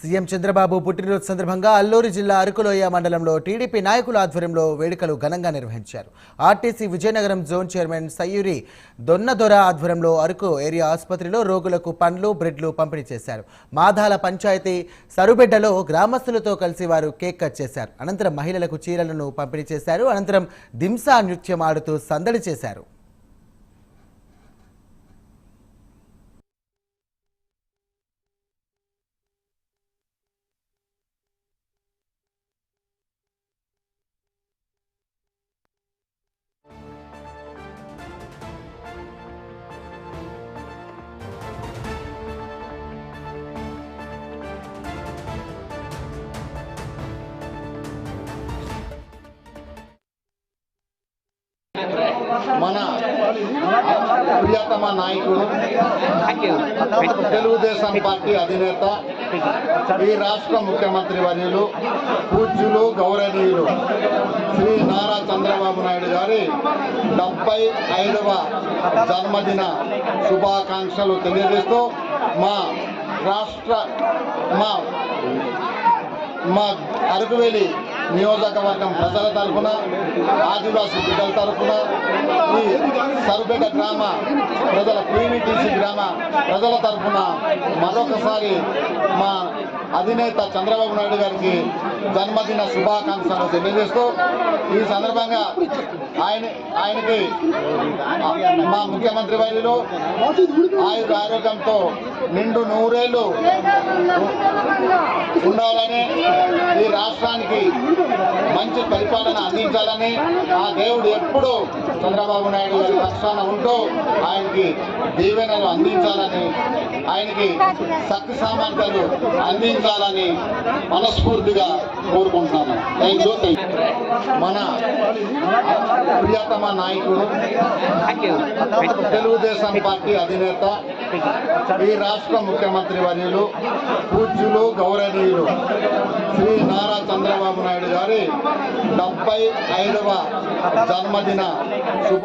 CM Chandrababu పుట్టినరోజు సందర్భంగా అల్లూరు జిల్లా అరకులోయ మండలంలో టీడీపీ నాయకుల ఆధ్వర్యంలో వేడుకలు ఘనంగా నిర్వహించారు. RTC Vizianagaram zone chairman Sayyuri Donnadora ఆధ్వర్యంలో అరకు ఏరియా ఆసుపత్రిలో రోగులకు పండ్లు బ్రెడ్లు పంపిణీ చేశారు. మాధాల పంచాయతీ సరుబెడ్డలో గ్రామస్తులతో కలిసి వారు కేక్ కట్ చేశారు. అనంతరం మహిళలకు చీరలను పంపిణీ చేశారు. అనంతరం దింసా నృత్యం ఆడుతూ సందడి చేశారు. మన ప్రియతమ నాయకుడు తెలుగుదేశం పార్టీ అధినేత ఈ రాష్ట్ర ముఖ్యమంత్రి వర్యులు పూజ్యులు గౌరవనీయులు శ్రీ నారా చంద్రబాబు నాయుడు గారి డెబ్బై ఐదవ జన్మదిన శుభాకాంక్షలు తెలియజేస్తూ మా రాష్ట్ర మా మా అరకువేలి నియోజకవర్గం ప్రజల తరఫున ఆదివాసీ బిడ్డల తరఫున ఈ సరుపేట గ్రామ ప్రజల క్యూనిటీసీ గ్రామ ప్రజల తరఫున మరొకసారి మా అధినేత చంద్రబాబు నాయుడు గారికి జన్మదిన శుభాకాంక్షలు తెలియజేస్తూ ఈ సందర్భంగా ఆయన ఆయనకి మా ముఖ్యమంత్రి వైద్యులు ఆయుర ఆరోగ్యంతో నిండు నూరేళ్ళు ఉండాలని ఈ రాష్ట్రానికి మంచి పరిపాలన అందించాలని ఆ దేవుడు ఎప్పుడు చంద్రబాబు నాయుడు గారి పక్షాన ఉంటూ ఆయనకి దీవెనలు అందించాలని ఆయనకి శక్తి సామర్థ్యాలు అందించాలని మనస్ఫూర్తిగా కోరుకుంటున్నాను. థ్యాంక్ యూ మన ప్రియతమ నాయకుడు తెలుగుదేశం పార్టీ అధినేత ఈ రాష్ట్ర ముఖ్యమంత్రి వర్యులు పూజ్యులు గౌరవనీయులు శ్రీ నారా చంద్రబాబు నాయుడు గారి డెబ్బై ఐదవ జన్మదిన శుభ